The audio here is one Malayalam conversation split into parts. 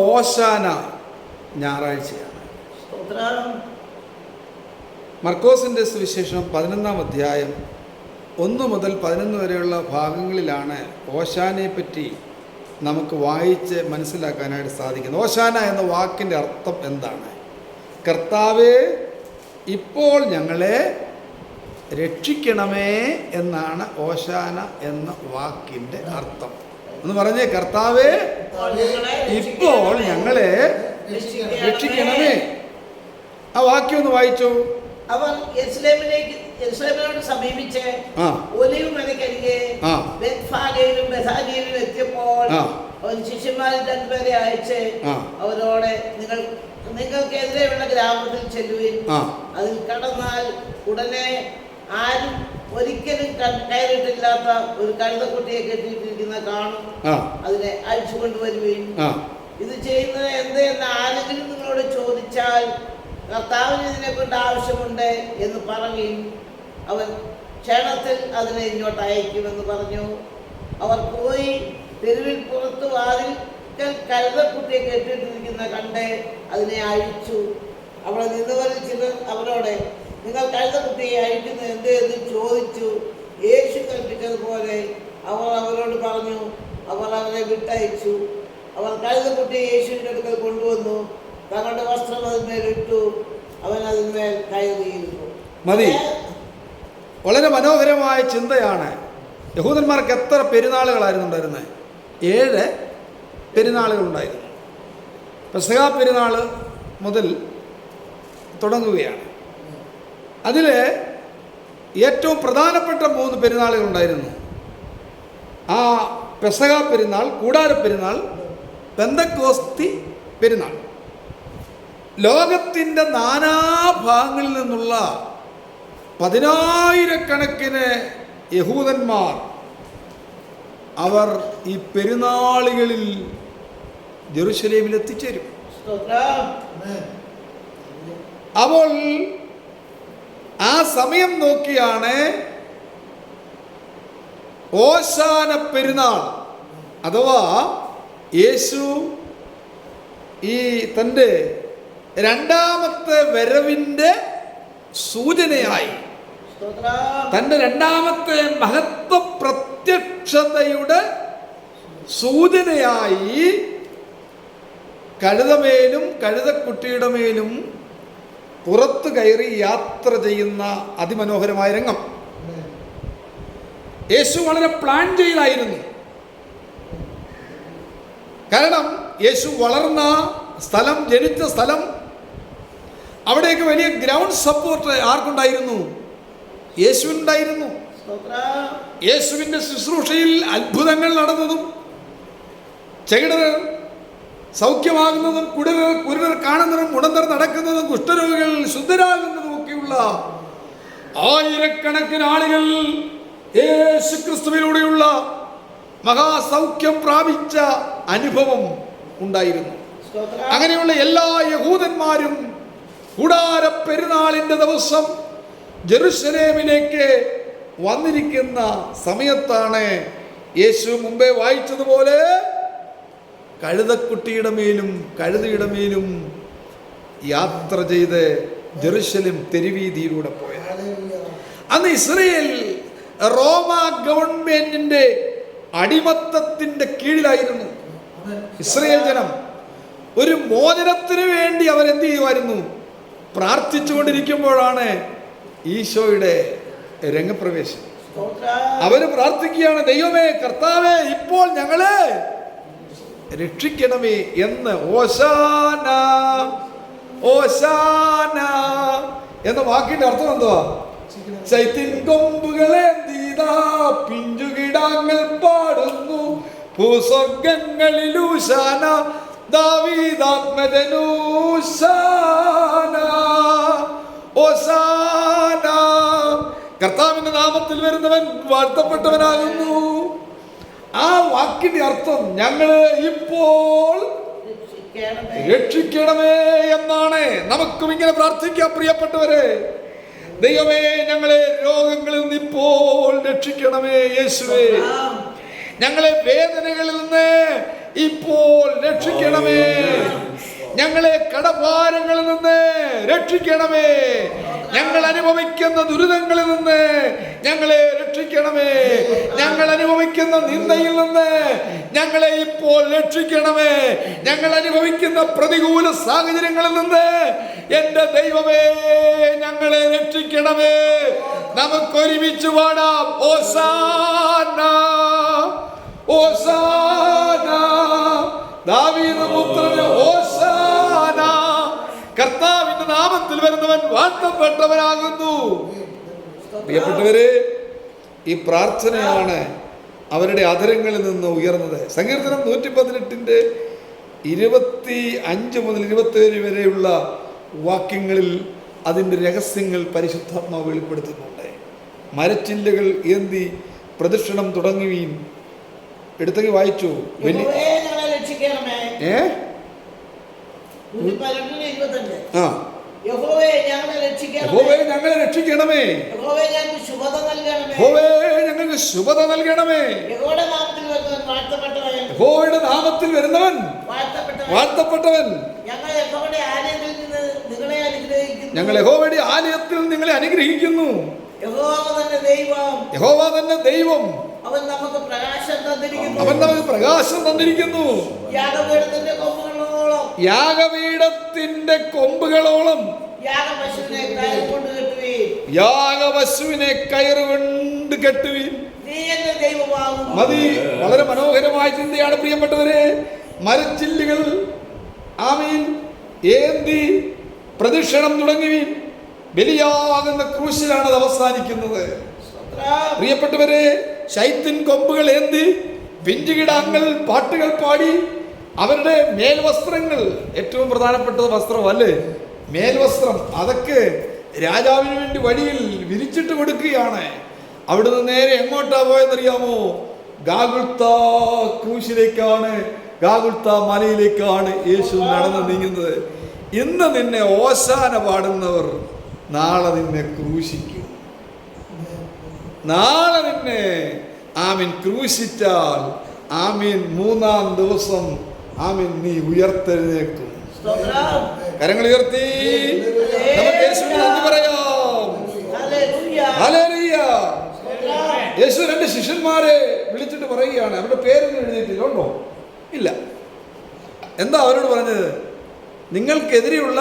ഓശാന ഞായറാഴ്ചയാണ്. മർക്കോസിന്റെ സുവിശേഷം പതിനൊന്നാം അധ്യായം ഒന്ന് മുതൽ പതിനൊന്ന് വരെയുള്ള ഭാഗങ്ങളിലാണ് ഓശാനയെ പറ്റി നമുക്ക് വായിച്ച് മനസ്സിലാക്കാനായിട്ട് സാധിക്കുന്നത്. ഓശാന എന്ന വാക്കിന്റെ അർത്ഥം എന്താണ്? കർത്താവേ ഇപ്പോൾ ഞങ്ങളെ രക്ഷിക്കണമേ എന്നാണ് ഓശാന എന്ന വാക്കിന്റെ അർത്ഥം. എന്ന് പറഞ്ഞേ കർത്താവേ ഇപ്പോൾ ഞങ്ങളെ രക്ഷിക്കണമേ. ആ വാക്യം ഒന്ന് വായിച്ചു. അവർ യെരുശലേമിലേക്ക് യെരുശലേമിനോട് സമീപിച്ച് ആ. ഒലിവ് മലക്കരികെ ആ. ബെത്ഫാഗയിലും ബെഥാനിയയിലും എത്തിയപ്പോൾ ശിഷ്യന്മാരിൽ രണ്ടുപേരെ അയച്ച് അവരോട് നിങ്ങൾ നിങ്ങൾക്കെതിരെയുള്ള ഗ്രാമത്തിൽ ചെല്ലുവിൻ. അതിൽ കടന്നാൽ ഉടനെ ആരും ഒരിക്കലും കയറിയിട്ടില്ലാത്ത ഒരു കഴുതക്കുട്ടിയെ കെട്ടിയിട്ടിരിക്കുന്ന കാണും. അതിനെ അഴിച്ചു കൊണ്ടുവരുകയും. ഇത് ചെയ്യുന്നത് എന്ത് എന്ന് ആരെങ്കിലും നിങ്ങളോട് ചോദിച്ചാൽ കർത്താവിന് ഇതിനെ കൊണ്ട് ആവശ്യമുണ്ട് എന്ന് പറയുകയും അവൻ ക്ഷണത്തിൽ അതിനെ ഇങ്ങോട്ട് അയക്കുമെന്ന് പറഞ്ഞു. അവർ പോയി തെരുവിൽ പുറത്ത് വാതിൽക്കൽ കരുതക്കുട്ടിയെ കെട്ടിട്ടിരിക്കുന്ന കണ്ട് അതിനെ അഴിച്ചു. അവിടെ നിന്നവരിൽ ചിലർ അവരോട് നിങ്ങൾ കഴുതക്കുട്ടിയെ അയക്കുന്നത് എന്ത് എന്ന് ചോദിച്ചു. യേശു കൽപ്പിച്ചതുപോലെ അവർ അവരോട് പറഞ്ഞു അവർ അവരെ വിട്ടയച്ചു. അവർ കഴുതക്കുട്ടിയെ യേശുവിന്റെ അടുക്കൽ കൊണ്ടുവന്നു. തങ്ങളുടെ വസ്ത്രം അതിന്മേൽ ഇട്ടു. അവൻ അതിന്മേൽ കയറിയിരുന്നു മതി. വളരെ മനോഹരമായ ചിന്തയാണ്. യഹൂദന്മാർക്ക് എത്ര പെരുന്നാളുകളായിരുന്നു ഉണ്ടായിരുന്നത് ഏഴ് പെരുന്നാളുകളുണ്ടായിരുന്നു. പെസഹ പെരുന്നാൾ മുതൽ തുടങ്ങുകയാണ്. അതിൽ ഏറ്റവും പ്രധാനപ്പെട്ട മൂന്ന് പെരുന്നാളുകളുണ്ടായിരുന്നു. ആ പെസക പെരുന്നാൾ കൂടാര പെരുന്നാൾ പെന്തക്കോസ്തി പെരുന്നാൾ. ലോകത്തിന്റെ നാനാഭാഗങ്ങളിൽ നിന്നുള്ള പതിനായിരക്കണക്കിന് യഹൂദന്മാർ അവർ ഈ പെരുന്നാളുകളിൽ ജെറുസലേമിൽ എത്തിച്ചേരും. അപ്പോൾ ആ സമയം നോക്കിയാണ് ഓശാന പെരുന്നാൾ. അഥവാ യേശു ഈ തന്റെ രണ്ടാമത്തെ വരവിന്റെ സൂചനയായി. തന്റെ രണ്ടാമത്തെ മഹത്വ പ്രത്യക്ഷതയുടെ സൂചനയായി കഴുതമേലും കഴുതക്കുട്ടിയുടെ മേലും പുറത്തു കയറി യാത്ര ചെയ്യുന്ന അതിമനോഹരമായ രംഗം. യേശു വളരെ പ്ലാൻ ചെയ്യലായിരുന്നു. കാരണം യേശു വളർന്ന സ്ഥലം ജനിച്ച സ്ഥലം അവിടേക്ക് വലിയ ഗ്രൗണ്ട് സപ്പോർട്ട് ആർക്കുണ്ടായിരുന്നു? യേശുവിനുണ്ടായിരുന്നു. യേശുവിന്റെ ശുശ്രൂഷയിൽ അത്ഭുതങ്ങൾ നടന്നതും ചെകിടർ സൗഖ്യമാകുന്നതും കുടിരർ കുരുടർ കാണുന്നതും ഉടന്തർ നടക്കുന്നതും കുഷ്ഠരോഗികൾ ശുദ്ധരാകുന്നതും ഒക്കെയുള്ള ആയിരക്കണക്കിന് ആളുകൾ യേശു ക്രിസ്തുവിലൂടെയുള്ള മഹാസൗഖ്യം പ്രാപിച്ച അനുഭവം ഉണ്ടായിരുന്നു. അങ്ങനെയുള്ള എല്ലാ യഹൂദന്മാരും കൂടാര പെരുന്നാളിന്റെ ദിവസം ജെറുസലേമിലേക്ക് വന്നിരിക്കുന്ന സമയത്താണ് യേശു മുമ്പേ വായിച്ചതുപോലെ കഴുതക്കുട്ടിയുടെ മേലും കഴുതയുടെ മേലും യാത്ര ചെയ്ത് ജെറുസലേം തെരുവീതിയിലൂടെ പോയത്. അന്ന് ഇസ്രയേൽ റോമ ഗവൺമെന്റിന്റെ അടിമത്തത്തിന്റെ കീഴിലായിരുന്നു ഇസ്രയേൽ ജനം. ഒരു മോചനത്തിന് വേണ്ടി അവരെന്ത് ചെയ്യുമായിരുന്നു? പ്രാർത്ഥിച്ചുകൊണ്ടിരിക്കുമ്പോഴാണ് ഈശോയുടെ രംഗപ്രവേശം. അവർ പ്രാർത്ഥിക്കുകയാണ് ദൈവമേ കർത്താവേ ഇപ്പോൾ ഞങ്ങളെ രക്ഷിക്കണമേ എന്ന് ഓശാന ഓശാന എന്ന വാക്കിന്റെ അർത്ഥം എന്തുവാ? ചൈത്തിൻ കൊമ്പുകളെ പിഞ്ചുകിടാങ്ങൾ പാടുന്നു. ഭൂസ്വർഗങ്ങളിലൂശാന ദാവീദാത്മജനൂശാന ഓശാന. കർത്താവിന്റെ നാമത്തിൽ വരുന്നവൻ വാഴ്ത്തപ്പെട്ടവനാകുന്നു. ആ വാക്കിന്റെ അർത്ഥം ഞങ്ങൾ ഇപ്പോൾ രക്ഷിക്കണമേ. രക്ഷിക്കണമേ എന്നാണ്. നമുക്കും ഇങ്ങനെ പ്രാർത്ഥിക്കാം പ്രിയപ്പെട്ടവരെ. ദൈവമേ ഞങ്ങളെ രോഗങ്ങളിൽ നിന്ന് ഇപ്പോൾ രക്ഷിക്കണമേ യേശുവേ. ഞങ്ങളെ വേദനകളിൽ നിന്ന് ഇപ്പോൾ രക്ഷിക്കണമേ. ഞങ്ങളെ കടഭാരങ്ങളിൽ നിന്ന് രക്ഷിക്കണമേ. ഞങ്ങൾ അനുഭവിക്കുന്ന ദുരിതങ്ങളിൽ നിന്ന് ഞങ്ങളെ രക്ഷിക്കണമേ. ഞങ്ങൾ അനുഭവിക്കുന്ന നിന്ദയിൽ നിന്ന് ഞങ്ങളെ ഇപ്പോൾ രക്ഷിക്കണമേ. ഞങ്ങൾ അനുഭവിക്കുന്ന പ്രതികൂല സാഹചര്യങ്ങളിൽ നിന്ന് എന്റെ ദൈവമേ ഞങ്ങളെ രക്ഷിക്കണമേ. നമുക്കൊരുമിച്ച് പാടാം. ഓസാന ഓസാന. ദാവീദ് പുത്രന് ഓസാന കർത്താവിന്റെ നാമത്തിൽ വരുന്നവൻ വാഴ്ത്തപ്പെട്ടവനാകുന്നു പ്രിയപ്പെട്ടവരെ ഈ പ്രാർത്ഥനയാണ് അവരുടെ അധരങ്ങളിൽ നിന്ന് ഉയർന്നത്. സങ്കീർത്തനം നൂറ്റി പതിനെട്ടിന്റെ ഇരുപത്തി അഞ്ച് മുതൽ ഇരുപത്തേഴ് വരെയുള്ള വാക്യങ്ങളിൽ അതിന്റെ രഹസ്യങ്ങൾ പരിശുദ്ധാത്മാവ് വെളിപ്പെടുത്തുന്നുണ്ട്. മരച്ചില്ലകൾ ഏന്തി പ്രദക്ഷിണം തുടങ്ങുകയും എടുത്തെങ്കിൽ വായിച്ചു. വലിയ ഏഹ് ഏ? ആ. യഹോവേ ഞങ്ങളെ രക്ഷിക്കണമേ. യഹോവേ ഞങ്ങൾക്ക് ശുഭത നൽകണമേ. യഹോവയുടെ നാമത്തിൽ വരുന്നവൻ വാഴ്ത്തപ്പെട്ടവൻ. ഞങ്ങൾ യഹോവയുടെ ആലയത്തിൽ നിങ്ങളെ അനുഗ്രഹിക്കുന്നു. യഹോവ തന്നെ ദൈവം. അവൻ നമുക്ക് പ്രകാശം തന്നിരിക്കുന്നു. അവൻ നമുക്ക് പ്രകാശം തന്നിരിക്കുന്നു. യാഗപീഠത്തിന്റെ കൊമ്പുകളോളം യാഗപീഠത്തിന്റെ കൊമ്പുകളോളം യാഗപശുവിനെ കയറുകൊണ്ട് കെട്ടുവീൻ. മതി. വളരെ മനോഹരമായ ചിന്തയാണ് പ്രിയപ്പെട്ടവരെ. മരച്ചില്ലുകൾ ആമീൻ ഏന്തി പ്രദക്ഷിണം തുടങ്ങുവീൻ ബലിയാകുന്ന ക്രൂശിലാണ് അത് അവസാനിക്കുന്നത്. പ്രിയപ്പെട്ടവരെ ശൈത്യൻ കൊമ്പുകൾ ഏന്തി പിഞ്ചുകിടാങ്ങൾ പാട്ടുകൾ പാടി അവരുടെ മേൽവസ്ത്രങ്ങൾ ഏറ്റവും പ്രധാനപ്പെട്ടത് വസ്ത്രമല്ലേ മേൽവസ്ത്രം. അതൊക്കെ രാജാവിന് വേണ്ടി വഴിയിൽ വിരിച്ചിട്ട് കൊടുക്കുകയാണ്. അവിടുന്ന് നേരെ എങ്ങോട്ടാ പോയെന്നറിയാമോ? ഗാഗുൾത്താ കൂശിലേക്കാണ് ഗാഗുൾത്താ മലയിലേക്കാണ് യേശു നടന്നു നീങ്ങുന്നത്. ഇന്ന് നിന്നെ ഓശാന പാടുന്നവർ നാളെ നിന്നെ ക്രൂശിക്കും. നാളെ നിന്നെ ആമീൻ ക്രൂശിച്ചാൽ ആമീൻ മൂന്നാം ദിവസം ആമീൻ. നീ ഉയർത്തെഴുന്നേക്കും. കരങ്ങൾ ഉയർത്തി. നമുക്ക് യേശുവിന് നന്ദി പറയാം. യേശു രണ്ട് ശിഷ്യന്മാരെ വിളിച്ചിട്ട് പറയുകയാണ്. അവരുടെ പേരൊന്നും എഴുതിയിട്ടില്ല ഉണ്ടോ ഇല്ല. എന്താ അവരോട് പറഞ്ഞത്? നിങ്ങൾക്കെതിരെയുള്ള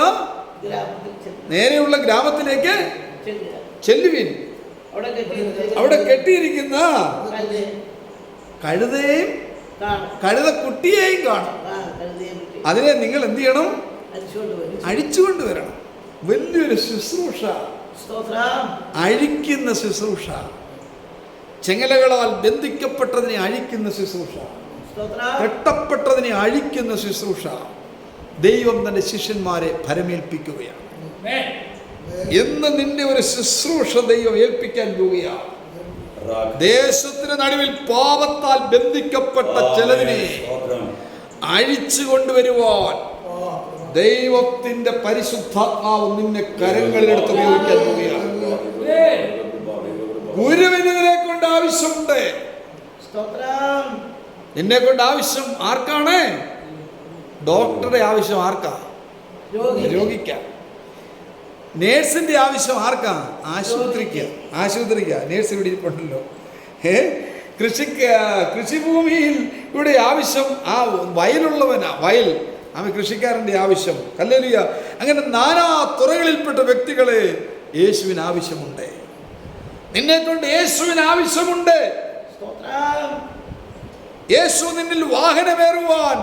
നേരെയുള്ള ഗ്രാമത്തിലേക്ക്. ചെല്ലുവിൻ. അവിടെ കെട്ടിയിരിക്കുന്ന കഴുതയും കാണും. കഴുത കുട്ടിയെയും കാണും അതിനെ നിങ്ങൾ എന്ത് ചെയ്യണം. അഴിച്ചുകൊണ്ട് വരണം. വലിയൊരു ശുശ്രൂഷ. സ്തോത്രം. അഴിക്കുന്ന ശുശ്രൂഷ. ചെങ്ങലകളാൽ ബന്ധിക്കപ്പെട്ടതിനെ അഴിക്കുന്ന ശുശ്രൂഷ. സ്തോത്രം. കെട്ടപ്പെട്ടതിനെ അഴിക്കുന്ന ശുശ്രൂഷ. ദൈവം തന്റെ ശിഷ്യന്മാരെ ഭരമേൽപ്പിക്കുകയാണ്. എന്ന് നിന്റെ ഒരു ശുശ്രൂഷ ദൈവം ഏൽപ്പിക്കാൻ പോവുകയാണ്. ദേശത്തിന് നടുവിൽ പാപത്താൽ ബന്ധിക്കപ്പെട്ട ചിലതിനെ അഴിച്ചു കൊണ്ടുവരുവാൻ ദൈവത്തിന്റെ പരിശുദ്ധാത്മാവ് നിന്നെ കരങ്ങളിലെടുത്ത് ഉപയോഗിക്കാൻ പോവുകയാണ്. ഗുരുവിനെ കൊണ്ട് ആവശ്യമുണ്ട്. സ്തോത്രം. നിന്നെ കൊണ്ട് ആവശ്യം ആർക്കാണ്? ഡോക്ടറുടെ ആവശ്യം ആർക്കാ? രോഗി. രോഗിക്ക. നേഴ്സിന്റെ ആവശ്യം ആർക്കാണ് ആശുപത്രിക്ക്. ആശുപത്രിക്ക്. നേഴ്സ് ഇവിടെ ഇരിപ്പുണ്ടല്ലോ. ഏ? കൃഷിക്ക് കൃഷിഭൂമിയിൽ ഇവിടെ ആവശ്യം ആ വയലുള്ളവനാ. വയൽ. അവൻ കൃഷിക്കാരന്റെ ആവശ്യം. കല്ലലിയ അങ്ങനെ നാനാ തുറകളിൽപ്പെട്ട വ്യക്തികളെ യേശുവിന് ആവശ്യമുണ്ട്. നിന്നെ കൊണ്ട് യേശുവിന് ആവശ്യമുണ്ട്. യേശു നിന്നിൽ വാഹനമേറുവാൻ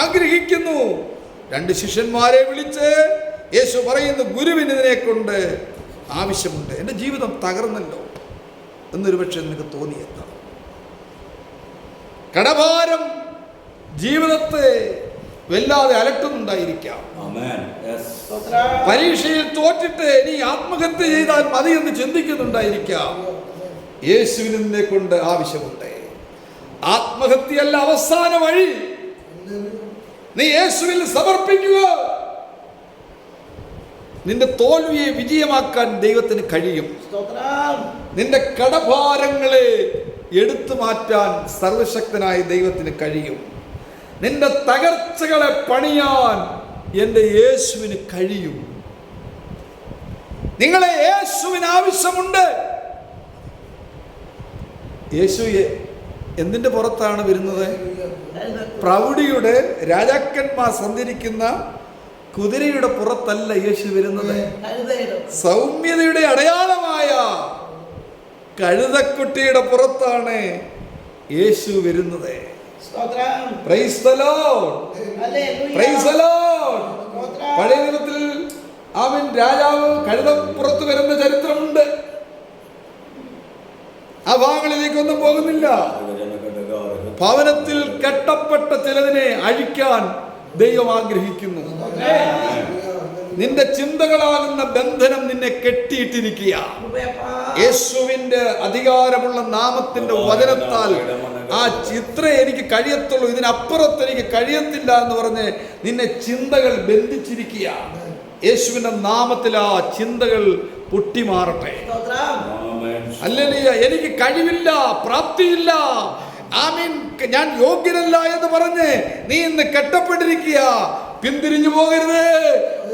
ആഗ്രഹിക്കുന്നു. രണ്ട് ശിഷ്യന്മാരെ വിളിച്ച് യേശു പറയുന്നു ഗുരുവിന് ഇതിനെ കൊണ്ട് ആവശ്യമുണ്ട്. എന്റെ ജീവിതം തകർന്നല്ലോ. എന്നൊരു പക്ഷെ നിനക്ക് തോന്നിയെത്താം കടഭാരം ജീവിതത്തെ വല്ലാതെ അലട്ടുന്നുണ്ടായിരിക്കാം. പരീക്ഷയിൽ തോറ്റിട്ട് ഇനി ആത്മഹത്യ ചെയ്താൽ മതി എന്ന് ചിന്തിക്കുന്നുണ്ടായിരിക്കാം. യേശുവിനെ കൊണ്ട് ആവശ്യമുണ്ട്. ആത്മഹത്യയല്ല അവസാന വഴി. നീ യേശുവിൽ സമർപ്പിക്കുക. നിന്റെ തോൽവിയെ വിജയമാക്കാൻ ദൈവത്തിന് കഴിയും. നിന്റെ കടഭാരങ്ങളെ എടുത്തു മാറ്റാൻ സർവശക്തനായ ദൈവത്തിന് കഴിയും. നിന്റെ തകർച്ചകളെ പണിയാൻ എന്റെ യേശുവിന് കഴിയും. നിങ്ങളെ യേശുവിന് ആവശ്യമുണ്ട്. യേശു എന്തിന്റെ പുറത്താണ് വരുന്നത്? പ്രൗഢിയുടെ രാജാക്കന്മാർ സഞ്ചരിക്കുന്ന കുതിരയുടെ പുറത്തല്ല യേശു വരുന്നത് സൗമ്യതയുടെ അടയാളമായ കഴുതക്കുട്ടിയുടെ പുറത്താണ് യേശു വരുന്നത് സ്തോത്രം Praise the Lord. Hallelujah. Praise the Lord. സ്തോത്രം. പഴയ നിയമത്തിൽ അവൻ രാജാവ് കഴുതപ്പുറത്ത് വരുന്ന ചരിത്രമുണ്ട് ആ ഭാഗങ്ങളിലേക്കൊന്നും പോകുന്നില്ല ഭവനത്തിൽ കെട്ടപ്പെട്ട ചിലതിനെ അഴിക്കാൻ ദൈവം ആഗ്രഹിക്കുന്നു. നിന്റെ ചിന്തകളാകുന്ന ബന്ധനം നിന്നെ കെട്ടിയിട്ടിരിക്കുക യേശുവിന്റെ അധികാരമുള്ള നാമത്തിന്റെ വചനത്താൽ ആ ചിത്ര എനിക്ക് കഴിയത്തുള്ളൂ ഇതിനപ്പുറത്ത് എനിക്ക് കഴിയത്തില്ല എന്ന് പറഞ്ഞ് നിന്നെ ചിന്തകൾ ബന്ധിച്ചിരിക്കുക യേശുവിന്റെ നാമത്തിൽ ആ ചിന്തകൾ പൊട്ടിമാറട്ടെ. അല്ലെ അല്ലല്ല എനിക്ക് കഴിവില്ല പ്രാപ്തിയില്ല. ആമീൻ. ഞാൻ യോഗ്യനല്ല എന്ന് പറഞ്ഞ് നീ ഇന്ന് കെട്ടപ്പെട്ടിരിക്കുക. പിന്തിരിഞ്ഞു പോകരുത്.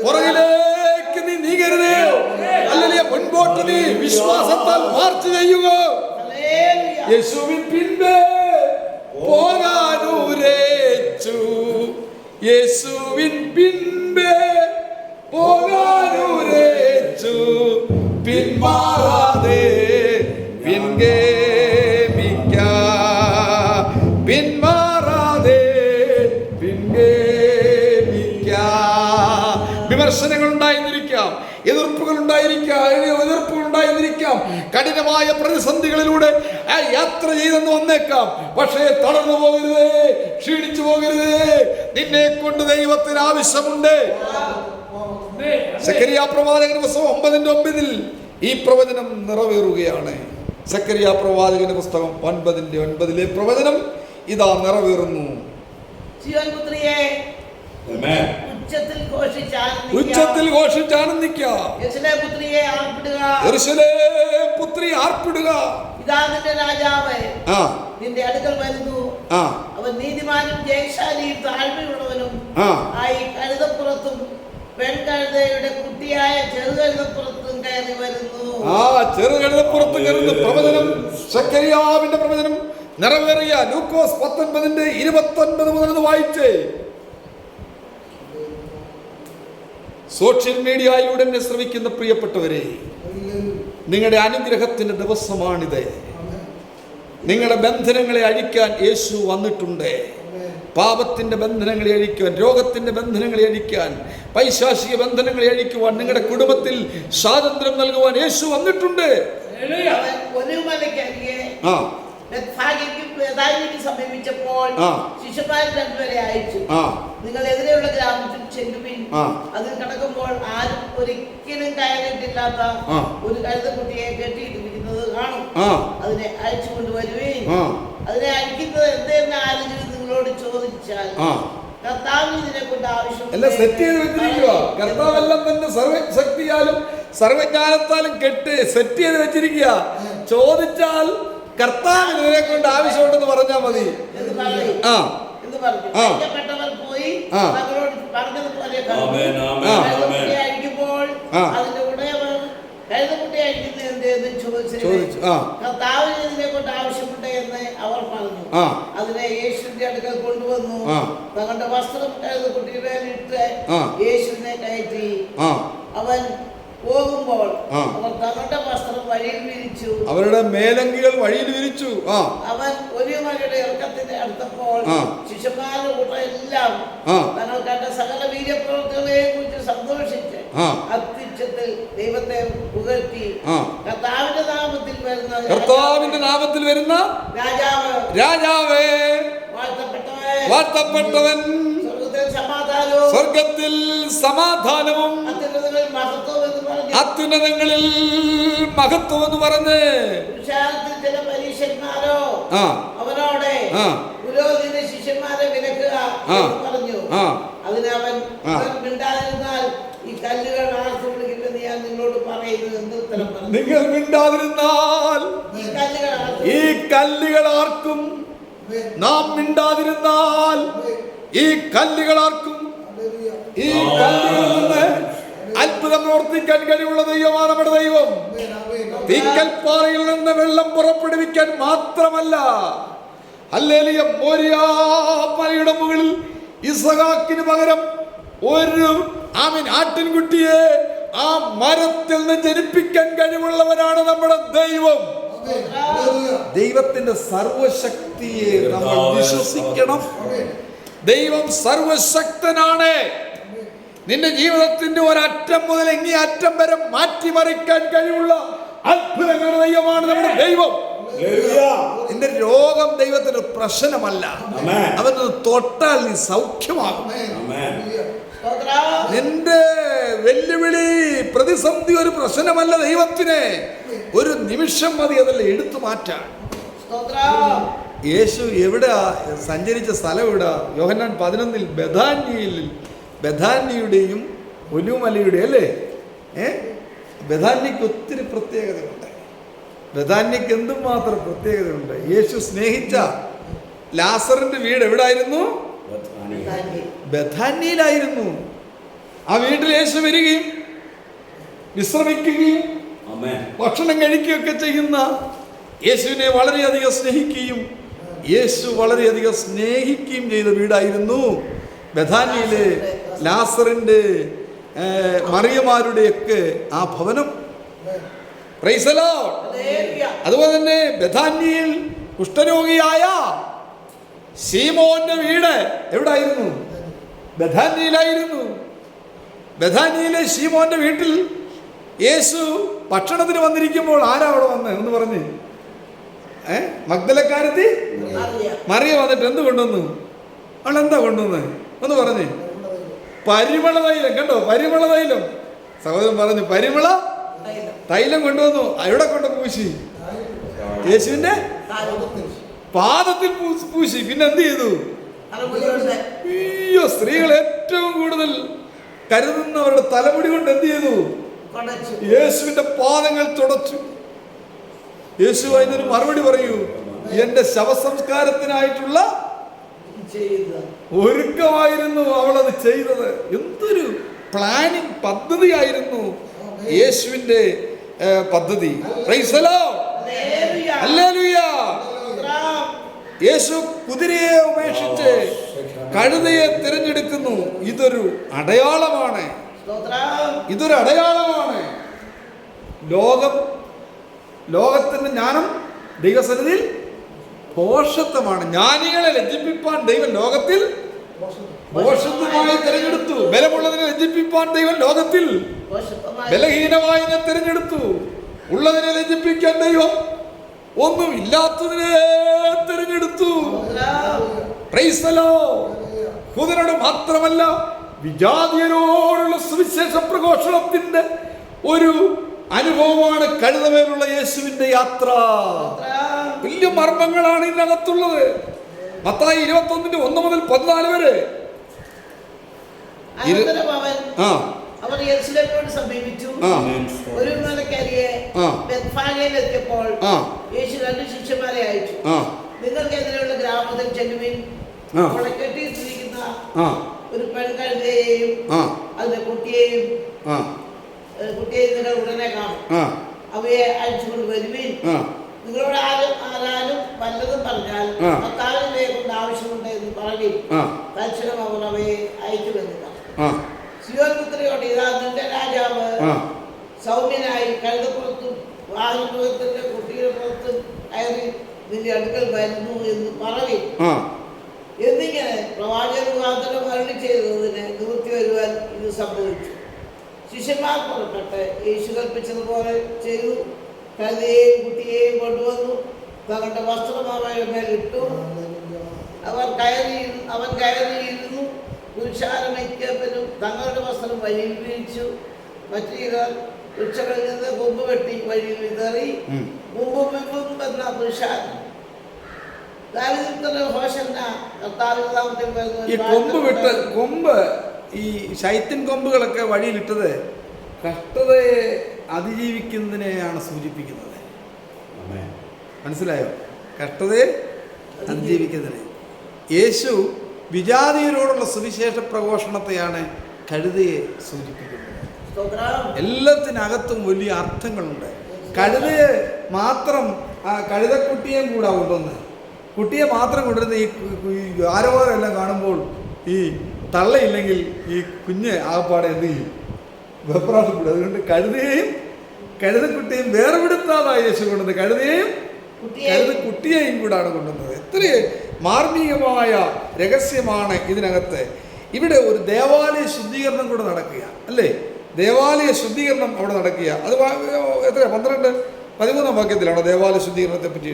പുറകിലേക്ക് നീ നീങ്ങരുത്. അല്ലല്ല മുൻപോട്ട് നീ വിശ്വാസത്താൽ മാർച്ച് ചെയ്യുക. യേശുവിൻ പിൻപേ പോകാനൂരേച്ചു. യേശുവിൻ പിൻപേ പോകാനൂരേച്ചു. പിന്മാറാതെ പിൻഗേമിക്ക വിമർശനങ്ങൾ ഉണ്ടായിരുന്നിരിക്കാം എതിർപ്പുകൾ ഉണ്ടായിരിക്കാം എതിർപ്പുകൾ ഉണ്ടായിരുന്നിരിക്കാം കഠിനമായ പ്രതിസന്ധികളിലൂടെ ആ യാത്ര ചെയ്തെന്ന് വന്നേക്കാം. പക്ഷേ തളർന്നു പോകരുത് ക്ഷീണിച്ചു പോകരുത്. നിന്നെ കൊണ്ട് ദൈവത്തിന് ആവശ്യമുണ്ട്. സക്കരിയ പ്രവാചകൻ പുസ്തകം ഒമ്പതിന്റെ ഒമ്പതിൽ ഈ പ്രവചനം നിറവേറുകയാണ്. സക്കരിയ പ്രവാചകന്റെ പുസ്തകം ഒൻപതിന്റെ ഒൻപതിലെ പ്രവചനം ഇതാ നിറവേറുന്നു. ഉച്ചത്തിൽ ഘോഷിച്ച് ആനന്ദിക്കുക. ഉച്ചത്തിൽ ഘോഷിച്ച് ആനന്ദിക്കാം യെരൂശലേം പുത്രിയെ ആർപ്പിടുക. യെരൂശലേം പുത്രി ആർപ്പിടുക. ഇതാ നിന്റെ രാജാവ്. ആ. നിന്റെ അടുക്കൽ വരുന്നു. ആ. അവൻ നീതിമാനും ജയശാലിയും താഴ്മയുള്ളവനും ആ. ആയി കഴുതപ്പുറത്തും പെൺകഴുതയുടെ കുട്ടിയായ ചെറുകഴുതപ്പുറത്തും കയറി വരുന്നു. ആ ചെറുകഴുതപ്പുറത്ത് കയറുന്ന പ്രവചനം പ്രവചനം നിറവേറിയ ലൂക്കോസ് പത്തൊൻപതിന്റെ ഇരുപത്തൊൻപത് മുതൽ വായിച്ചേ. സോഷ്യൽ മീഡിയയിലൂടെ എന്നെ ശ്രമിക്കുന്ന പ്രിയപ്പെട്ടവരെ നിങ്ങളുടെ അനുഗ്രഹത്തിന്റെ ദിവസമാണിത്. നിങ്ങളുടെ ബന്ധനങ്ങളെ അഴിക്കാൻ യേശു വന്നിട്ടുണ്ട്. പാപത്തിന്റെ ബന്ധനങ്ങളെ അഴിക്കുവാൻ രോഗത്തിന്റെ ബന്ധനങ്ങളെ അഴിക്കാൻ പൈശാചിക ബന്ധനങ്ങളെ അഴിക്കുവാൻ നിങ്ങളുടെ കുടുംബത്തിൽ സ്വാതന്ത്ര്യം നൽകുവാൻ യേശു വന്നിട്ടുണ്ട്. ആ. രണ്ടുപേരെ അയച്ചു. നിങ്ങൾ എതിരെയുള്ള ഗ്രാമത്തിൽ ചെല്ലുവിൻ. അത് കടക്കുമ്പോൾ ആരും ഒരിക്കലും കയറിയിട്ടില്ലാത്ത. ഒരു കഴുതക്കുട്ടിയെ കെട്ടിയിട്ടിരിക്കുന്നത് കാണും. അതിനെ അയച്ചു കൊണ്ടുവരുവീൻ. അതിനെ അയക്കുന്നത് എന്തെന്ന് ആരെങ്കിലും നിങ്ങളോട് ചോദിച്ചാൽ എല്ലാം സെറ്റ് ചെയ്ത് വെച്ചിരിക്കുക കർത്താവെല്ലാം തന്നെ സർവശക്തിയാലും സർവജ്ഞാനത്താലും കെട്ട് സെറ്റ് ചെയ്ത് വെച്ചിരിക്കുക ചോദിച്ചാൽ കർത്താവിന് ഇതിനെ കൊണ്ട് ആവശ്യമുണ്ടെന്ന് പറഞ്ഞാൽ മതി. ആ. ആ. ചോദിച്ചു ചോദിച്ചു. ആ. കർത്താവിന് ഇതിനെ കൊണ്ട് ആവശ്യമുണ്ട് എന്ന് അവർ പറഞ്ഞു. അതിനെ യേശുവിന്റെ അടുക്കൽ കൊണ്ടുവന്നു. ആ. തങ്ങളുടെ വസ്ത്രം കുട്ടിയുടെ ഇട്ട് ആ. യേശുവിനെ കയറ്റി. ആ. അവൻ പോകുമ്പോൾ ആ. അവർ തങ്ങളുടെ വസ്ത്രം വഴിയിൽ വിരിച്ചു അവരുടെ മേലങ്കികൾ വഴിയിൽ വിരിച്ചു ആ അവൻ ഒരു മകയുടെ ഇറക്കത്തിന്റെ അടുത്തപ്പോൾ. ശിശുമാരുടെ കൂട്ടം എല്ലാം. തങ്ങൾ കണ്ട സകല വീര്യപ്രവർത്തികളെ കുറിച്ച് സന്തോഷിച്ച്. അത്യുച്ചത്തിൽ ദൈവത്തെ പുകഴ്ത്തി കർത്താവിന്റെ നാമത്തിൽ വരുന്ന കർത്താവിന്റെ നാമത്തിൽ വരുന്ന രാജാവ് രാജാവേ. വാഴ്ത്തപ്പെട്ടവൻ. സ്വർഗത്തിൽ സമാധാനവും അത്യുന്നതങ്ങളിൽ മഹത്വം എന്ന് പറഞ്ഞു ചില പരീക്ഷന്മാരോ അവനോടെ. ശിഷ്യന്മാരെ വിലക്കുക പറഞ്ഞു. അതിനവൻ. മിണ്ടാതിരുന്നാൽ കല്ലുകൾ ആർത്ത് വിളിക്കില്ലെന്ന് ഞാൻ നിങ്ങളോട് പറയുന്നത് എന്ന് ഉത്തരം പറഞ്ഞു? നിങ്ങൾ മിണ്ടാതിരുന്നാൽ ഈ കല്ലുകൾ ഈ കല്ലുകൾ ആർക്കും നാം മിണ്ടാതിരുന്നാൽ ഈ കല്ലുകൾ ആർക്കും ഈ അത്ഭുതം പ്രവർത്തിക്കാൻ കഴിവുള്ള ദൈവമാണ് നമ്മുടെ ദൈവം. തീക്കൽപ്പാറയിൽ നിന്ന് വെള്ളം പുറപ്പെടുവിക്കാൻ മാത്രമല്ല. അല്ലേലിയ മോരിയാ മലയുടെ മുകളിൽ ഇസഹാക്കിന് പകരം ഒരു ആമിൻ. ആട്ടിൻകുട്ടിയെ ആ മരത്തിൽ നിന്ന് ജനിപ്പിക്കാൻ കഴിവുള്ളവനാണ് നമ്മുടെ ദൈവം. ദൈവത്തിന്റെ സർവശക്തിയെ നമ്മൾ വിശ്വസിക്കണം. ദൈവം സർവശക്തനാണ്. നിന്റെ ജീവിതത്തിന്റെ ഒരറ്റം മുതൽ എങ്ങേ അറ്റം വരെ മാറ്റിമറിക്കാൻ കഴിവുള്ള അത്ഭുതങ്ങളുടെ ദൈവമാണ് നമ്മുടെ ദൈവം. നിന്റെ രോഗം ദൈവത്തിന് ഒരു പ്രശ്നമല്ല അവൻ തൊട്ടാൽ നീ സൗഖ്യമാകും. നിന്റെ വെല്ലുവിളി പ്രതിസന്ധി ഒരു പ്രശ്നമല്ല ദൈവത്തിന്. ഒരു നിമിഷം മതി അതെല്ലാം എടുത്തു മാറ്റാൻ. യേശു എവിടെ സഞ്ചരിച്ച സ്ഥലം എവിടാ? യോഹന്നാൻ പതിനൊന്നിൽ ബഥാന്യയിൽ ബഥാന്യയുടെയും ഒലുമലയുടെയും അല്ലേ? ഏ? ബഥാന്യക്ക് ഒത്തിരി പ്രത്യേകതയുണ്ട് ബഥാന്യക്ക് എന്തുമാത്രം പ്രത്യേകതയുണ്ട് യേശു സ്നേഹിച്ച ലാസറിന്റെ വീട് എവിടായിരുന്നു? ബഥാന്യയിലായിരുന്നു. ആ വീട്ടിൽ യേശു വരികയും വിശ്രമിക്കുകയും ഭക്ഷണം കഴിക്കുകയൊക്കെ ചെയ്യുന്ന യേശുവിനെ വളരെയധികം സ്നേഹിക്കുകയും യേശു വളരെയധികം സ്നേഹിക്കുകയും ചെയ്ത വീടായിരുന്നു. ബഥാനിയിലെ ലാസറിന്റെ മറിയമാരുടെ മറിയമാരുടെയൊക്കെ ആ ഭവനം. അതുപോലെ തന്നെ ബഥാന്യയിൽ കുഷ്ഠരോഗിയായ സീമോന്റെ വീട് എവിടായിരുന്നു? ബഥാന്യയിലായിരുന്നു ബഥാനിയിലെ ശീമോന്റെ വീട്ടിൽ യേശു ഭക്ഷണത്തിന് വന്നിരിക്കുമ്പോൾ ആരാ അവിടെ വന്ന് എന്ന് പറഞ്ഞ് ഏ മഗ്ദലക്കാരത്തി? മറിയ വന്നിട്ട് എന്ത് കൊണ്ടുവന്നു? അവൾ എന്താ കൊണ്ടുവന്ന്? ഒന്ന് പറഞ്ഞ്. പരിമള തൈലം കണ്ടോ? പരിമള തൈലം. സഹോദരൻ പറഞ്ഞു പരിമള തൈലം. കൊണ്ടുവന്നു. എവിടെ കൊണ്ട് പൂശി? യേശുവിന്റെ. പാദത്തിൽ പൂശി- പിന്നെ എന്ത് ചെയ്തു? അയ്യോ സ്ത്രീകൾ ഏറ്റവും കൂടുതൽ കരുതുന്നവരുടെ തലമുടി കൊണ്ട് എന്ത് ചെയ്തു? യേശുവിന്റെ പാദങ്ങൾ തുടച്ചു. യേശു അതിനൊരു മറുപടി പറയൂ. എന്റെ ശവസംസ്കാരത്തിനായിട്ടുള്ള ഒരുക്കമായിരുന്നു അത് ചെയ്തത്. എന്തൊരു പ്ലാനിങ് പദ്ധതിയായിരുന്നു യേശുവിന്റെ പദ്ധതി. Praise the Lord. Hallelujah Hallelujah. സ്തോത്രം യേശു കുതിരയെ ഉപേക്ഷിച്ച് കഴുതയെ തിരഞ്ഞെടുക്കുന്നു. ഇതൊരു അടയാളമാണ്. ഇതൊരു അടയാളമാണ്. ലോകം ലോകത്തിന്റെ ജ്ഞാനം ദൈവസന്നിധിയിൽ പോഷത്വമാണ്. ജ്ഞാനികളെ ലജ്ജിപ്പിപ്പാൻ ദൈവം ലോകത്തിൽ പോഷത്വമായി തിരഞ്ഞെടുത്തു. ബലമുള്ളതിനെ ലജ്ജിപ്പിപ്പാൻ ദൈവം ലോകത്തിൽ ബലഹീനമായതിനെ തിരഞ്ഞെടുത്തു. ഉള്ളതിനെ ലജ്ജിപ്പിക്കാൻ ദൈവം ഒന്നും ഇല്ലാത്തതിനെ തിരഞ്ഞെടുത്തു. കുതിരോട് മാത്രമല്ല വിജാതിയരോടുള്ള സുവിശേഷ പ്രഘോഷണത്തിന്റെ ഒരു അനുഭവമാണ് കഴുതമേലുള്ള യേശുവിന്റെ യാത്ര. വലിയ മർമ്മങ്ങളാണ് ഇതിനകത്തുള്ളത്. മത്തായി ഇരുപത്തി ഒന്നിന്റെ ഒന്ന് മുതൽ പതിനാല് വരെ. ആ. അവർ യെരുശലേമിനോട് സമീപിച്ചു. ഒരു മലക്കരിയെ. ബെത്ഫാഗയിലെത്തിയപ്പോൾ. യേശു രണ്ട് ശിഷ്യന്മാരെ അയച്ചു. നിങ്ങൾക്കെതിരെയുള്ള ഗ്രാമത്തിൽ ചെല്ലുവിൻ ആ. മുളക്കെട്ടിയിരിക്കുന്ന ഒരു പെൺകഴുതയെയും അതിന്റെ കുട്ടിയെയും കുട്ടിയെ നിങ്ങൾ ഉടനെ കാണും. അവയെ അയച്ചുകൊണ്ട് വരുവിൻ. നിങ്ങളോട് ആരും ആരാലും വല്ലതും പറഞ്ഞാൽ. ഭർത്താവിനെ കൊണ്ട് ആവശ്യമുണ്ട് എന്ന് പറഞ്ഞു തൽക്ഷണം അവർ അവയെ അയച്ചു ആ. സിയോൻ പുത്രിയോട് ഇതാ നിന്റെ രാജാവ്. സൗമ്യനായി കഴുതപ്പുറത്തും വാഹനത്തിന്റെ കുട്ടിയുടെ പുറത്തും കയറി നിന്റെ അടുക്കൽ വരുന്നു എന്ന് പറയും ആ. എന്നിങ്ങനെ പ്രവാചക മുഖാന്തരം മരണി ചെയ്തതിന് നിവൃത്തി വരുവാൻ ഇത് സംഭവിച്ചു. ശിഷ്യന്മാർ പുറപ്പെട്ട് യേശു കൽപ്പിച്ചതുപോലെ ചെയ്തു. കഴുതയെയും കുട്ടിയെയും കൊണ്ടുവന്നു. തങ്ങളുടെ വസ്ത്രം അവയുടെ മേൽ അവർ കയറി അവൻ കയറിയിരുന്നു. പുരുഷാരമിക്കപ്പനും തങ്ങളുടെ വസ്ത്രം വഴിയിൽ വീഴ്ചു മറ്റു ചിലർ വൃക്ഷങ്ങളിൽ നിന്ന് കൊമ്പ് വെട്ടി വഴിയിൽ വിതറി. മുമ്പും മുമ്പും വന്ന ഈ കൊമ്പ് വിട്ട് കൊമ്പ് ഈ ശൈത്യൻ കൊമ്പുകളൊക്കെ വഴിയിലിട്ടത് കഷ്ടതയെ അതിജീവിക്കുന്നതിനെയാണ് സൂചിപ്പിക്കുന്നത്. മനസ്സിലായോ? കഷ്ടതയെ അതിജീവിക്കുന്നതിനെ. യേശു വിജാതീയരോടുള്ള സുവിശേഷ പ്രഘോഷണത്തെയാണ് കഴുതയെ സൂചിപ്പിക്കുന്നത്. എല്ലാത്തിനകത്തും വലിയ അർത്ഥങ്ങളുണ്ട്. കഴുതയെ മാത്രം ആ കഴുതക്കുട്ടിയെയും കൂടെ കൊണ്ടുവന്ന്. കുട്ടിയെ മാത്രം കൊണ്ടുവരുന്ന ഈ ആരോഗ്യമെല്ലാം കാണുമ്പോൾ ഈ തള്ളയില്ലെങ്കിൽ ഈ കുഞ്ഞ് ആകപ്പാടെ എന്ത് ചെയ്യും? വെപ്രാസപ്പെടും അതുകൊണ്ട് കഴുതയെയും കഴുതക്കുട്ടിയും വേർപെടുത്താതായി യേശു കൊണ്ടുവന്നത് കഴുതയെയും കഴുത കുട്ടിയെയും കൂടാണ് കൊണ്ടുവന്നത്. എത്ര മാർമികമായ രഹസ്യമാണ് ഇതിനകത്ത്. ഇവിടെ ഒരു ദേവാലയ ശുദ്ധീകരണം കൂടെ നടക്കുക അല്ലേ? ദേവാലയ ശുദ്ധീകരണം അവിടെ നടക്കുക. അത് എത്ര പന്ത്രണ്ട്? പതിമൂന്നാം വാക്യത്തിലാണോ ദേവാലയ ശുദ്ധീകരണത്തെ പറ്റി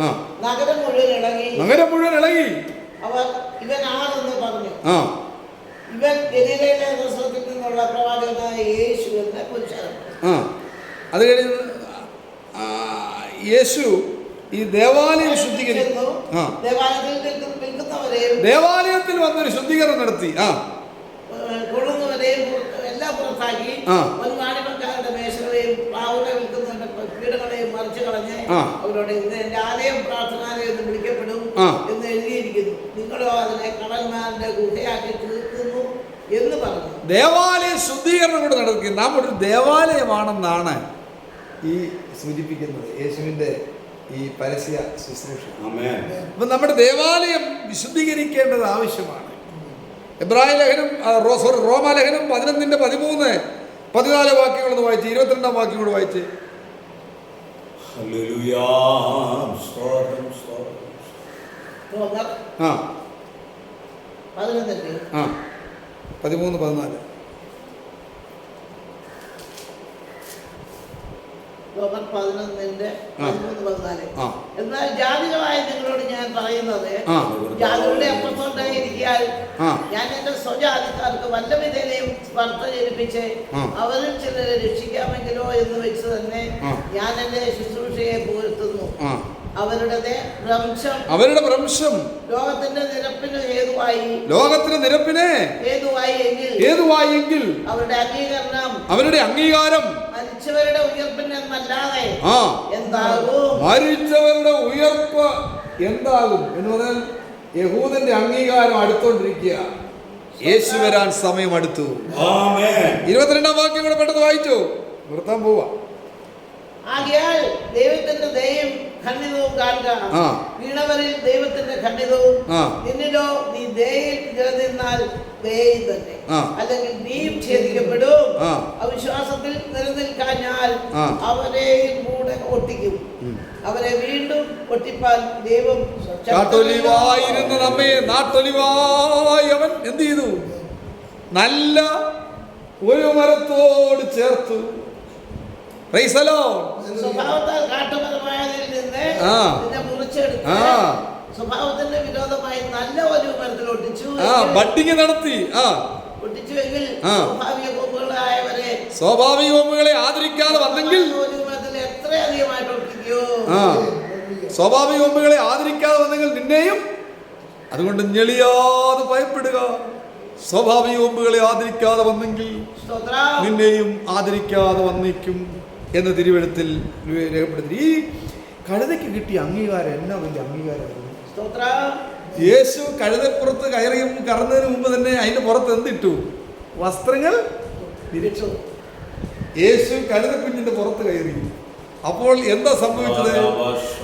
ആ. നഗരം മുഴുവൻ ഇളകി. അവർ ഇവൻ ആരെന്ന് പറഞ്ഞു. ആ. ഇവൻ ഗലീലയിലെ നസറത്തിൽ നിന്നുള്ള പ്രവാചകനായ യേശു എന്ന് പുരുഷനാണ് ആ. അത് കഴിഞ്ഞ് യേശു ഈ ദേവാലയം ശുദ്ധീകരിക്കുന്നു ദേവാലയത്തിൽ വന്നൊരു ശുദ്ധീകരണം നടത്തി. ആ. കൊള്ളുന്നവരെയും എല്ലാം പുറത്താക്കി. മേശകളെയും വിൽക്കുന്നവരുടെ മറിച്ചു കളഞ്ഞ് ആ. അവരോട് ഇന്ന് എന്റെ ആലയം പ്രാർത്ഥനാലയം എന്ന് വിളിക്കപ്പെടും ആ. എന്ന് എഴുതിയിരിക്കുന്നു. നിങ്ങളോ അതിനെ കടൽമാരുടെ ഗുഹയാക്കി തീർക്കുന്നു എന്ന് പറഞ്ഞു. ദേവാലയ ശുദ്ധീകരണം കൂടെ നടത്തി നാം ഒരു ദേവാലയമാണെന്നാണ് ഈ സൂചിപ്പിക്കുന്നത്. യേശുവിന്റെ ഈ പരസ്യ ശുശ്രൂഷ. അപ്പം നമ്മുടെ ദേവാലയം വിശുദ്ധീകരിക്കേണ്ടത് ആവശ്യമാണ്. എബ്രായ ലേഖനം സോറി റോമാലേഖനം പതിനൊന്നിന്റെ പതിമൂന്ന് പതിനാല് വാക്യങ്ങളൊന്ന് വായിച്ച് ഇരുപത്തിരണ്ടാം വാക്യം കൂടെ വായിച്ച്. Hallelujah. സ്തോത്രം, സ്തോത്രം. റോമർ ആ. ആ. പതിമൂന്ന് പതിനാല്. പതിനൊന്നിന്റെ. പതിമൂന്ന് പതിനാല്. എന്നാൽ ജാതികളായ നിങ്ങളോട് ഞാൻ പറയുന്നത് ജാതികളുടെ അപ്പുറത്തോണ്ടായിരിക്കാൻ ആ. ഞാൻ എന്റെ സ്വജാതിക്കാർക്ക് വല്ല വിധേനയും സ്പർദ്ധ ജനിപ്പിച്ച്. അവരിൽ ചിലരെ രക്ഷിക്കാമെങ്കിലോ എന്ന് വെച്ച് തന്നെ. ഞാൻ എന്റെ ശുശ്രൂഷയെ പുകഴ്ത്തുന്നു. ആ. അവരുടെ ഭ്രംശം. ഭ്രംശം. ലോകത്തിന്റെ നിരപ്പിന് ഹേതുവായി. ലോകത്തിന്റെ നിരപ്പിനെ ഹേതുവായി എങ്കിൽ ഏതുവായെങ്കിൽ അവരുടെ അംഗീകരണം അവരുടെ അംഗീകാരം മരിച്ചവരുടെ ഉയർപ്പിനെന്നല്ലാതെ ആ. എന്താകും? മരിച്ചവരുടെ ഉയർപ്പ് എന്താകും എന്ന് പറഞ്ഞാൽ യഹൂദന്റെ അംഗീകാരം അടുത്തോണ്ടിരിക്കുക. യേശു വരാൻ സമയം അടുത്തു. ഇരുപത്തിരണ്ടാം വാക്യം കൂടെ പെട്ടെന്ന് വായിച്ചു? നിർത്താൻ പോവാ. ആകയാൽ ദൈവത്തിന്റെ ദയം ഖണ്ഡിതവും കാണുക ആ. വീണവരിൽ ദൈവത്തിന്റെ ഖണ്ഡിതവും നിന്നിലോ നീ ദയയിൽ നിലനിന്നാൽ ദയയിൽ തന്നെ ആ. അല്ലെങ്കിൽ നീയും ഛേദിക്കപ്പെടും. അവിശ്വാസത്തിൽ നിലനിൽക്കാഞ്ഞാൽ. അവരെയും കൂടെ ഒട്ടിക്കും അവരെ വീണ്ടും ഒട്ടിപ്പാൽ ദൈവം നാട്ടൊലിവായിരുന്ന നമ്മെ നാട്ടൊലിവായി അവൻ എന്ത് ചെയ്തു നല്ല ഒരു മരത്തോട് ചേർത്തു. സ്വഭാവത്താൽ നിന്ന് മുറിച്ചെടുത്ത്. സ്വഭാവത്തിന്റെ വിരോധമായി നല്ല ഒരു മരത്തിൽ ഒട്ടിച്ചു ബഡിങ് നടത്തി. ആ. ഒട്ടിച്ചുവെങ്കിൽ. സ്വാഭാവിക കൊമ്പുകളായവരെ സ്വാഭാവിക കൊമ്പുകളെ ആദരിക്കാതെ വന്നെങ്കിൽ ഒരു മരത്തിൽ എത്രയധികമായിട്ട് ഒട്ടിക്കോ ആ. സ്വാഭാവിക കൊമ്പുകളെ ആദരിക്കാതെ വന്നെങ്കിൽ നിന്നെയും അതുകൊണ്ട് ഞെളിയാതെ ഭയപ്പെടുക. സ്വാഭാവിക കൊമ്പുകളെ ആദരിക്കാതെ വന്നെങ്കിൽ നിന്നെയും ആദരിക്കാതെ വന്നിക്കും. എന്ന് തിരുവഴുത്തിൽ രേഖപ്പെടുത്തി. ഈ കഴുതയ്ക്ക് കിട്ടിയ അംഗീകാരം എന്നാ വലിയ അംഗീകാരമായിരുന്നു സ്തോത്രം. യേശു കഴുതപ്പുറത്ത് കയറിയും കറന്നതിന് മുമ്പ് തന്നെ അതിന്റെ പുറത്ത് എന്തിട്ടു? വസ്ത്രങ്ങൾ? വിരിച്ചു. യേശു കഴുതക്കുഞ്ഞിന്റെ പുറത്ത് കയറി. അപ്പോൾ എന്താ സംഭവിച്ചത്?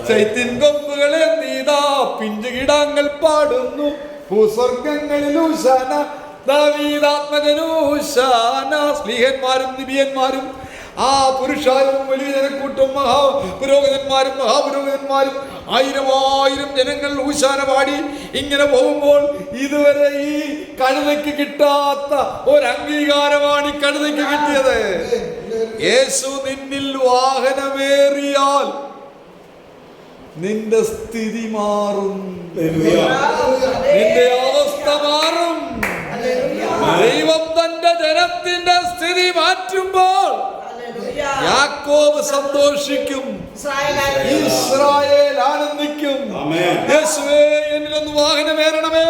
ചൈത്യൻ കൊമ്പുകളെ നീതാ പിഞ്ചുകിടാങ്ങൾ പാടുന്നു. ഭൂസ്വർഗങ്ങളിലൂശാന ദാവീദാത്മജനൂശാന സ്ലീഹന്മാരും നിബിയന്മാരും ആ പുരുഷാരും വലിയ ജനക്കൂട്ടും മഹാ പുരോഹിതന്മാരും മഹാപുരോഹിതന്മാരും ആയിരം ആയിരം ജനങ്ങൾ ഊശാന പാടി ഇങ്ങനെ പോകുമ്പോൾ ഇതുവരെ ഈ കഴുതയ്ക്ക് കിട്ടാത്ത ഒരു അംഗീകാരമാണ് ഈ കഴുതയ്ക്ക് കിട്ടിയത് യേശു നിന്നിൽ വാഹനമേറിയാൽ നിന്റെ സ്ഥിതി മാറും നിന്റെ അവസ്ഥ മാറും ദൈവം തന്റെ ജനത്തിന്റെ സ്ഥിതി മാറ്റുമ്പോൾ. യാക്കോബ് സന്തോഷിക്കും. ഇസ്രായേൽ ആനന്ദിക്കും. ആമേൻ. യേശുവേ എന്നിലൊന്ന് വാഹനം വരണമേ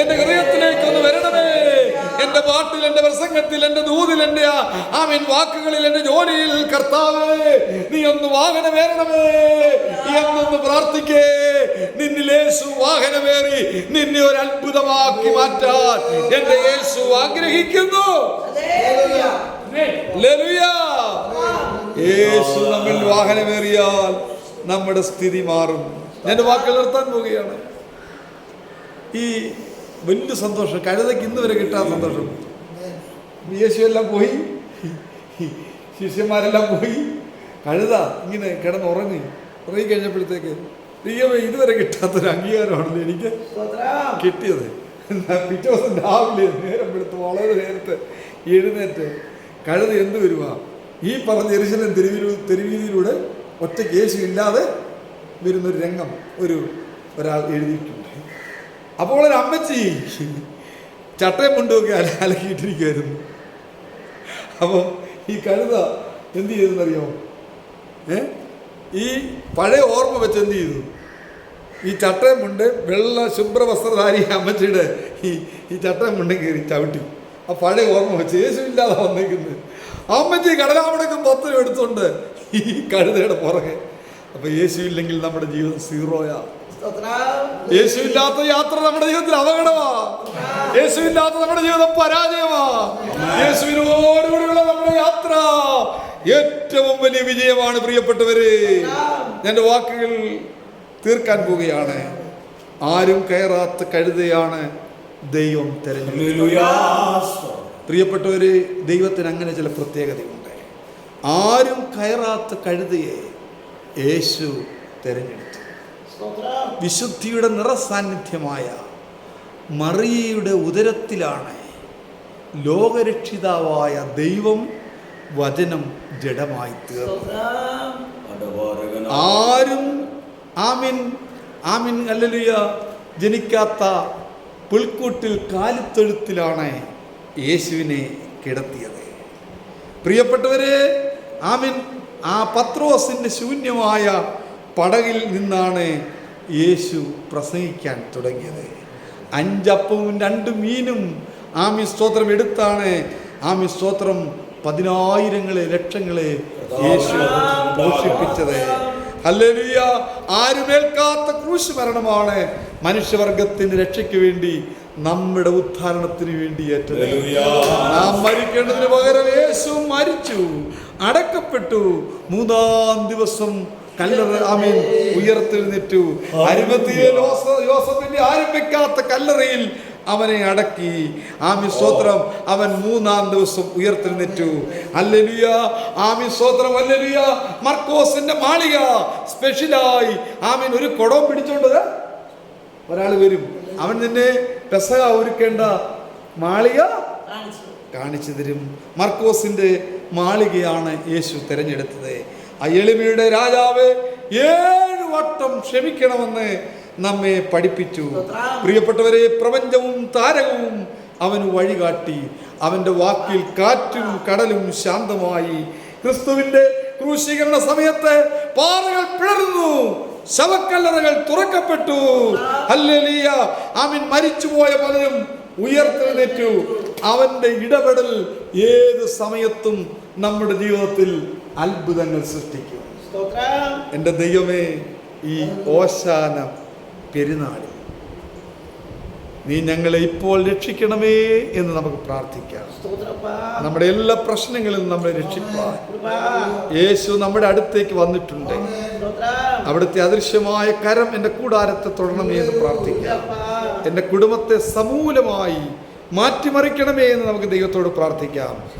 എന്റെ ഹൃദയത്തിലേക്ക് ഒന്ന് വരണമേ. എന്റെ പാട്ടിൽ എന്റെ പ്രസംഗത്തിൽ എന്റെ ദൂതിൽ എന്റെ ആ- ആമീൻ വാക്കുകളിൽ എന്റെ ജോലിയിൽ കർത്താവേ നീ ഒന്ന് വാഹനം വരണമേ എന്നൊന്ന് പ്രാർത്ഥിക്കേ. നിന്നിൽ യേശു വാഹനമേറി നിന്നെ ഒരു അത്ഭുതമാക്കി മാറ്റാൻ എന്റെ യേശു ആഗ്രഹിക്കുന്നു. ഹല്ലേലൂയ. യേശു നമ്മൾ വാഹനമേറിയാൽ നമ്മുടെ സ്ഥിതി മാറും. ഞാൻ വാക്കുകൾ നിർത്താൻ പോവുകയാണ്. ഈ വലിയ സന്തോഷം കഴുതയ്ക്ക് ഇന്ന് വരെ കിട്ടാത്ത സന്തോഷം. യേശു എല്ലാം പോയി. ശിഷ്യന്മാരെല്ലാം പോയി. കഴുത ഇങ്ങനെ കിടന്നുറങ്ങി. ഉറങ്ങി കഴിഞ്ഞപ്പോഴത്തേക്ക് ഇതുവരെ കിട്ടാത്തൊരു അംഗീകാരമാണല്ലോ എനിക്ക്. കിട്ടിയത്. പിറ്റേ ദിവസം രാവിലെ നേരം എടുത്ത് വളരെ നേരത്തെ എഴുന്നേറ്റ് കഴുത എന്ത് വരുവാ? ഈ പറഞ്ഞ എരിശലം തെരുവിലൂ തെരുവീതിയിലൂടെ ഒറ്റയ്ക്ക് യേശു ഇല്ലാതെ വരുന്നൊരു രംഗം ഒരു ഒരാൾ എഴുതിയിട്ടുണ്ട്. അപ്പോൾ ഒരു അമ്മച്ചി ചട്ടയും മുണ്ടുമൊക്കെ അല അലക്കിയിട്ടിരിക്കുമായിരുന്നു അപ്പോൾ ഈ കഴുത എന്ത് ചെയ്തെന്നറിയോ? ഏ? ഈ പഴയ ഓർമ്മ വെച്ച് എന്ത് ചെയ്തു? ഈ ചട്ടയും മുണ്ട് വെള്ള ശുഭ്ര വസ്ത്രധാരി അമ്മച്ചിയുടെ ഈ ഈ ചട്ടയും മുണ്ടും കയറി ചവിട്ടി. ആ പഴയ ഓർമ്മ വെച്ച് യേശു ഇല്ലാതെ വന്നേക്കുന്നത്. അമ്മച്ചി കടലാമടക്കം പത്ത് രൂപ എടുത്തുകൊണ്ട് ഈ കഴുതയുടെ പുറകെ. അപ്പൊ യേശു ഇല്ലെങ്കിൽ നമ്മുടെ ജീവിതം സീറോയാ. യേശു ഇല്ലാത്ത യാത്ര നമ്മുടെ ജീവിതത്തിൽ അപകടമാ. യേശു ഇല്ലാത്ത നമ്മുടെ ജീവിതം പരാജയമാ. യേശുവിനോടുകൂടിയുള്ള നമ്മുടെ യാത്ര ഏറ്റവും വലിയ വിജയമാണ് പ്രിയപ്പെട്ടവര്. എന്റെ വാക്കുകൾ തീർക്കാൻ പോവുകയാണ്. ആരും കയറാത്ത കഴുതയാണ് ദൈവം തെരഞ്ഞെടുത്തത്. പ്രിയപ്പെട്ടവര് ദൈവത്തിന് അങ്ങനെ ചില പ്രത്യേകതയുണ്ട് ആരും കയറാത്ത കഴുതയെ യേശു തിരഞ്ഞെടുത്തു. വിശുദ്ധിയുടെ നിറസാന്നിധ്യമായ മറിയയുടെ ഉദരത്തിലാണ് ലോകരക്ഷിതാവായ ദൈവം വചനം ജഡമായി തീർന്നു. ആരും ആമിൻ ആമിൻ അല്ലലുയ ജനിക്കാത്ത പുൽക്കൂട്ടിൽ കാലിത്തൊഴുത്തിലാണ് യേശുവിനെ കിടത്തിയത്. പ്രിയപ്പെട്ടവരെ ആമിൻ. ആ പത്രോസിന്റെ ശൂന്യമായ പടകിൽ നിന്നാണ് യേശു പ്രസംഗിക്കാൻ തുടങ്ങിയത്. അഞ്ചപ്പവും രണ്ട് മീനും ആമി സ്തോത്രം എടുത്താണ്. ആമി സ്തോത്രം പതിനായിരങ്ങളെ ലക്ഷങ്ങളെ യേശു പോഷിപ്പിച്ചത് ഹല്ലേലൂയ. ആരുമേൽക്കാത്ത ക്രൂശ് മരണമാണ് മനുഷ്യവർഗത്തിന് രക്ഷയ്ക്ക് വേണ്ടി നമ്മുടെ ഉദ്ധാരണത്തിന് വേണ്ടി ഏറ്റത്. നാം മരിക്കേണ്ടതിന് പകരം യേശു മരിച്ചു അടക്കപ്പെട്ടു. മൂന്നാം ദിവസം കല്ലറ ആമീൻ ഉയർത്തെഴുന്നേറ്റു. അരുമത്തിയെ യോസഫിന്റെ ആരംഭിക്കാത്ത കല്ലറയിൽ അവനെ അടക്കി. ആമി സ്വോത്രം അവൻ മൂന്നാം ദിവസം ഉയർത്തെഴുന്നേറ്റു. അല്ലലിയ ആമി സ്വോത്രം അല്ലലിയ മർക്കോസിന്റെ മാളിക സ്പെഷ്യലായി ആമീൻ ഒരു കുടം പിടിച്ചോണ്ടത് ഒരാൾ വരും. അവൻ നിന്നെ പെസക ഒരുക്കേണ്ട മാളിക കാണിച്ചു. തരും. മർക്കോസിന്റെ മാളികയാണ് യേശു തിരഞ്ഞെടുത്തത്. ആ എളിമയുടെ രാജാവ് ഏഴ് വട്ടം ക്ഷമിക്കണമെന്ന് നമ്മെ പഠിപ്പിച്ചു. പ്രിയപ്പെട്ടവരെ പ്രപഞ്ചവും താരകവും അവന് വഴികാട്ടി. അവന്റെ വാക്കിൽ കാറ്റും കടലും ശാന്തമായി. ക്രിസ്തുവിന്റെ ക്രൂശീകരണ സമയത്ത് പാറകൾ പിളർന്നു ശവക്കല്ലറകൾ തുറക്കപ്പെട്ടു. ഹല്ലേലൂയ. ആമീൻ മരിച്ചുപോയ പലരും ഉയർത്തെഴുന്നേറ്റു. അവന്റെ ഇടപെടൽ ഏത് സമയത്തും നമ്മുടെ ജീവിതത്തിൽ അത്ഭുതങ്ങൾ സൃഷ്ടിക്കും. എന്റെ ദൈവമേ ഈ ഓശാന പെരുന്നാളിൽ നീ ഞങ്ങളെ ഇപ്പോൾ രക്ഷിക്കണമേ എന്ന് നമുക്ക് പ്രാർത്ഥിക്കാം. നമ്മുടെ എല്ലാ പ്രശ്നങ്ങളിൽ നിന്ന് നമ്മളെ രക്ഷിപ്പാൻ. യേശു നമ്മുടെ അടുത്തേക്ക് വന്നിട്ടുണ്ട്. അവിടുത്തെ അദൃശ്യമായ കരം എന്റെ കൂടാരത്തെ തൊടണമേ എന്ന് പ്രാർത്ഥിക്കാം. എന്റെ കുടുംബത്തെ സമൂലമായി മാറ്റിമറിക്കണമേ എന്ന് നമുക്ക് ദൈവത്തോട് പ്രാർത്ഥിക്കാം.